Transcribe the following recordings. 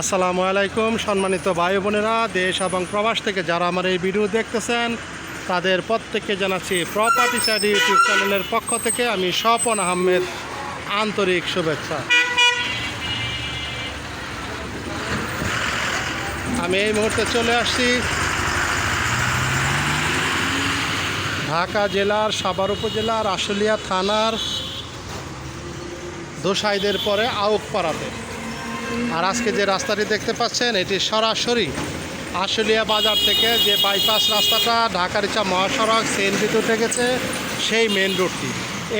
আসসালামু আলাইকুম, সম্মানিত ভাই বোনেরা, দেশ এবং প্রবাস থেকে যারা আমার এই ভিডিও দেখতেছেন, তাদের প্রত্যেককে জানাচ্ছি প্রপার্টি সাইড ইউটিউব চ্যানেলের পক্ষ থেকে আমি স্বপন আহমেদ, আন্তরিক শুভেচ্ছা। আমি এই মুহূর্তে চলে আসছি ঢাকা জেলার সাভার উপজেলার আশুলিয়া থানার দোসাইদের পরে আউক আউকপাড়াতে। আর আজকে যে রাস্তাটি দেখতে পাচ্ছেন, এটি সরাসরি আশুলিয়া বাজার থেকে যে বাইপাস রাস্তাটা ঢাকার ইচ্ছা মহাসড়ক সেনবিতে উঠে গেছে সেই মেন রোডটি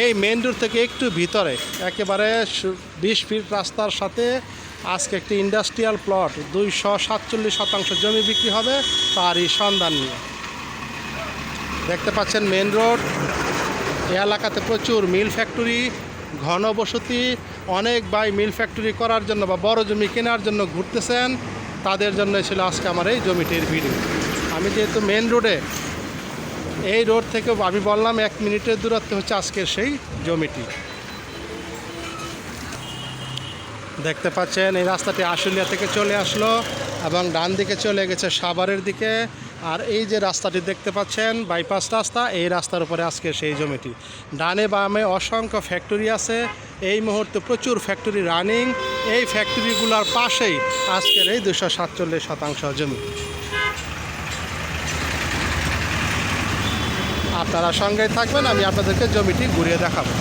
এই মেন রোড থেকে একটু ভিতরে, একেবারে বিশ ফিট রাস্তার সাথে আজকে একটি ইন্ডাস্ট্রিয়াল প্লট দুইশো সাতচল্লিশ শতাংশ জমি বিক্রি হবে তারই সন্ধান নিয়ে। দেখতে পাচ্ছেন মেন রোড এই এলাকাতে প্রচুর মিল ফ্যাক্টরি ঘনবসতি অনেক বাই মিল ফ্যাক্টরি করার জন্য বা বড় জমি কেনার জন্য ঘুরতেছেন, তাদের জন্য ছিল আজকে আমার এই জমিটির ভিডিও। আমি যেহেতু মেন রোডে এই রোড থেকে আমি বললাম এক মিনিটের দূরত্বে হচ্ছে আজকের সেই জমিটি। দেখতে পাচ্ছেন এই রাস্তাটি আশুলিয়া থেকে চলে আসলো এবং ডান দিকে চলে গেছে সাভারের দিকে। আর এই যে রাস্তাটি দেখতে পাচ্ছেন বাইপাস রাস্তা, এই রাস্তার উপরে আজকে সেই জমিটি। ডানে বামে অসংখ্য ফ্যাক্টরি আছে। এই মুহূর্তে প্রচুর ফ্যাক্টরি রানিং এই ফ্যাক্টরিগুলোর পাশেই আজকের এই দুশো সাতচল্লিশ শতাংশ জমি। আপনারা সঙ্গেই থাকবেন, আমি আপনাদেরকে জমিটি ঘুরিয়ে দেখাবো।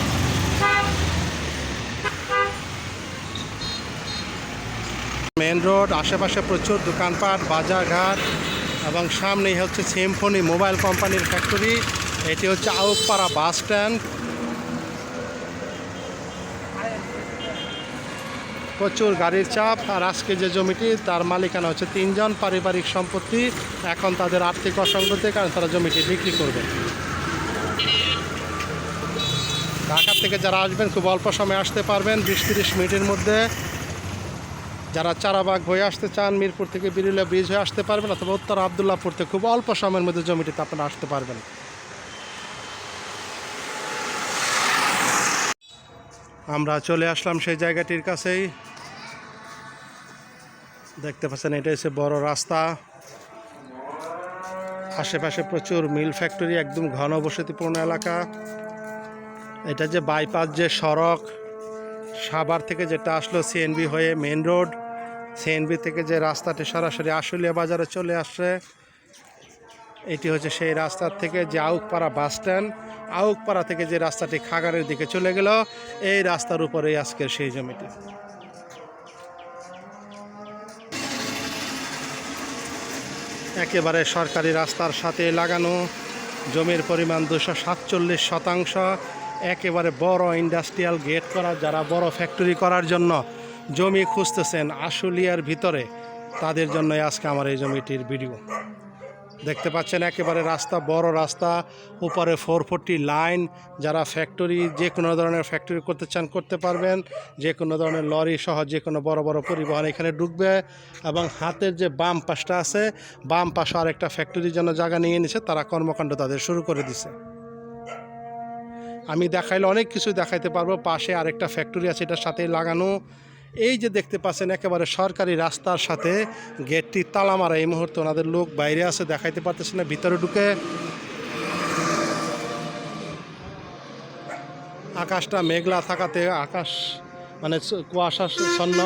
মেন রোড আশেপাশে প্রচুর দোকানপাট, বাজারঘাট। এবং সামনেই হচ্ছে সিম্ফনি মোবাইল কোম্পানির ফ্যাক্টরি এটি হচ্ছে আউকপাড়া বাস স্ট্যান্ড। প্রচুর গাড়ির চাপ আর আজকে যে জমিটি, তার মালিকানা হচ্ছে তিনজন। পারিবারিক সম্পত্তি এখন তাদের আর্থিক অসঙ্গতির কারণে তারা জমিটি বিক্রি করবে। ঢাকা থেকে যারা আসবেন, খুব অল্প সময় আসতে পারবেন। বিশ তিরিশ মিনিটের মধ্যে যারা চারাবাগ হয়ে আসতে চান, মিরপুর থেকে বিরুলিয়া ব্রিজ হয়ে আসতে পারবেন অথবা উত্তর আবদুল্লাপুর থেকে খুব অল্প সময়ের মধ্যে জমিটিতে আপনারা আসতে পারবেন। আমরা চলে আসলাম সেই জায়গাটির কাছেই। দেখতে পাচ্ছেন, এটা হচ্ছে বড় রাস্তা। আশেপাশে প্রচুর মিল ফ্যাক্টরি, একদম ঘনবসতিপূর্ণ এলাকা। এটা যে বাইপাস, যে সড়ক, সাভার থেকে যেটা আসলো সিএনবি হয়ে মেন রোড। সিএনবি থেকে যে রাস্তাটি সরাসরি আশুলিয়া বাজারে চলে আসছে, এটি হচ্ছে সেই রাস্তার থেকে যে আউকপাড়া বাস স্ট্যান্ড। আউকপাড়া থেকে যে রাস্তাটি খাগারের দিকে চলে গেল, এই রাস্তার উপরেই আজকের সেই জমিটি। একেবারে সরকারি রাস্তার সাথে লাগানো, জমির পরিমাণ দুশো সাতচল্লিশ শতাংশ। একেবারে বড় ইন্ডাস্ট্রিয়াল গেট করা, যারা বড় ফ্যাক্টরি করার জন্য জমি খুঁজতেছেন আশুলিয়ার ভিতরে। তাদের জন্যই আজকে আমার এই জমিটির ভিডিও। দেখতে পাচ্ছেন একেবারে রাস্তা, বড় রাস্তা, উপরে ফোর ফোরটি লাইন। যারা ফ্যাক্টরি, যে কোনো ধরনের ফ্যাক্টরি করতে চান, করতে পারবেন। যে কোনো ধরনের লরি সহ যে কোনো বড় বড় পরিবহন এখানে ঢুকবে। এবং হাতের যে বাম পাশটা আছে, বাম পাশে আরেকটা ফ্যাক্টরির জন্য জায়গা নিয়ে নিছে। তারা কর্মকাণ্ড তাদের শুরু করে দিছে। আমি দেখাইলে অনেক কিছু দেখাইতে পারব। পাশে আরেকটা ফ্যাক্টরি আছে, এটার সাথেই লাগানো। এই যে দেখতে পাচ্ছেন, একেবারে সরকারি রাস্তার সাথে গেটটি তালা মারা এই মুহূর্তে ওনাদের লোক বাইরে আছে, দেখাইতে পারতেছে না, ভিতরে ঢুকে আকাশটা মেঘলা থাকাতে আকাশ মানে কুয়াশাচ্ছন্ন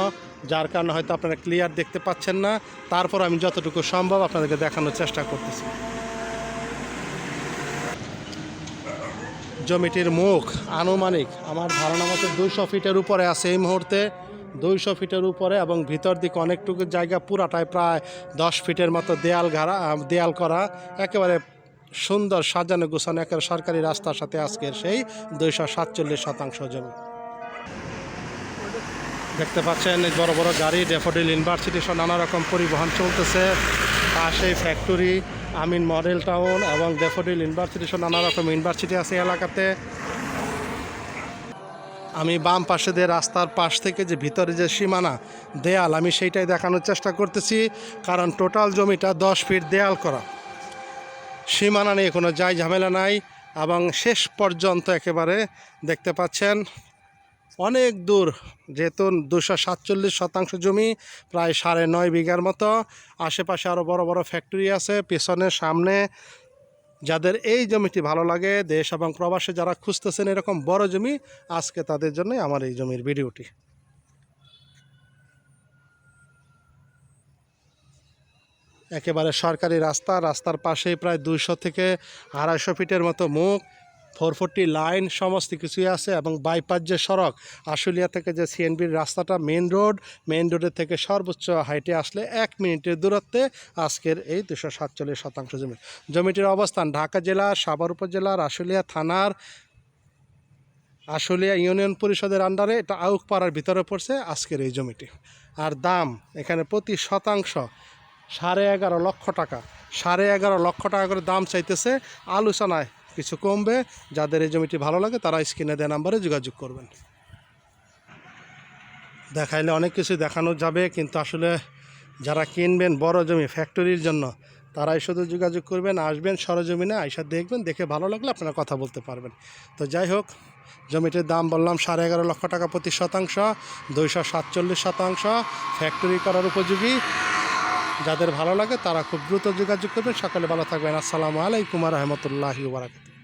যার কারণে হয়তো আপনারা ক্লিয়ার দেখতে পাচ্ছেন না। তারপর আমি যতটুকু সম্ভব আপনাদেরকে দেখানোর চেষ্টা করতেছি। জমিটির মুখ আনুমানিক, আমার ধারণা মতো দুইশো ফিটের উপরে আছে এই মুহূর্তে। দুইশো ফিটের উপরে এবং ভিতর দিকে অনেকটুকু জায়গা পুরাটাই প্রায় দশ ফিটের মতো দেয়াল ঘাড়া দেয়াল করা। একেবারে সুন্দর সাজানো গোছানো, একেবারে সরকারি রাস্তার সাথে আজকের সেই দুইশো সাতচল্লিশ শতাংশ জমি। দেখতে পাচ্ছেন বড় বড় গাড়ি ডেফোডিল ইউনিভার্সিটি সহ নানা রকম পরিবহন চলতেছে। পাশেই ফ্যাক্টরি আমিন মডেল টাউন এবং ডেফোডিল ইউনিভার্সিটি সহ নানা রকম ইউনিভার্সিটি আছে এলাকাতে। আমি বাম পাশে দিয়ে রাস্তার পাশ থেকে যে ভিতরে যে সীমানা দেয়াল, আমি সেইটাই দেখানোর চেষ্টা করতেছি। কারণ টোটাল জমিটা দশ ফিট দেয়াল করা। সীমানা নিয়ে কোনো যাই ঝামেলা নাই এবং শেষ পর্যন্ত একেবারে দেখতে পাচ্ছেন অনেক দূর, যেহেতু দুশো সাতচল্লিশ শতাংশ জমি, প্রায় সাড়ে নয় বিঘার মতো। আশেপাশে আরও বড় বড় ফ্যাক্টরি আছে, পেছনে, সামনে। যাদের এই জমিটি ভালো লাগে দেশ এবং প্রবাসে যারা খুঁজতেছেন এরকম বড় জমি, আজকে তাদের জন্যই আমার এই জমির ভিডিওটি। একেবারে সরকারি রাস্তা, রাস্তার পাশেই প্রায় দুইশো থেকে আড়াইশো ফিটের মতো মুখ ফোর ফোরটি লাইন সমস্ত কিছুই আছে এবং বাইপাস যে সড়ক, আশুলিয়া থেকে যে সিএনবির রাস্তাটা মেন রোড মেন রোডের থেকে সর্বোচ্চ হাইটে আসলে এক মিনিটের দূরত্বে আজকের এই দুশো সাতচল্লিশ শতাংশ জমি। জমিটির অবস্থান ঢাকা জেলা, সাভার উপজেলার আশুলিয়া থানার, আশুলিয়া ইউনিয়ন পরিষদের আন্ডারে এটা আউকপাড়ার ভিতরে পড়ছে আজকের এই জমিটি। আর দাম এখানে প্রতি শতাংশ সাড়ে এগারো লক্ষ টাকা। সাড়ে এগারো লক্ষ টাকা করে দাম চাইতেছে। আলোচনায় কিছু কমবে। যাদের এই জমিটি ভালো লাগে, তারা স্ক্রিনে দেওয়া নাম্বারে যোগাযোগ করবেন। দেখাইলে অনেক কিছু দেখানো যাবে, কিন্তু আসলে যারা কিনবেন বড় জমি ফ্যাক্টরির জন্য, তারাই শুধু যোগাযোগ করবেন, আসবেন সরজমিনে, আইসা দেখবেন, দেখে ভালো লাগলে আপনারা কথা বলতে পারবেন। তো যাই হোক, জমিটির দাম বললাম সাড়ে এগারো লক্ষ টাকা প্রতি শতাংশ, দুইশো সাতচল্লিশ শতাংশ ফ্যাক্টরি করার উপযোগী। যাদের ভালো লাগে তারা খুব দ্রুত যোগাযোগ করবেন। সকালে ভালো থাকবেন। আসসালামু আলাইকুম রহমতুল্লাহি বারাকাতুহু।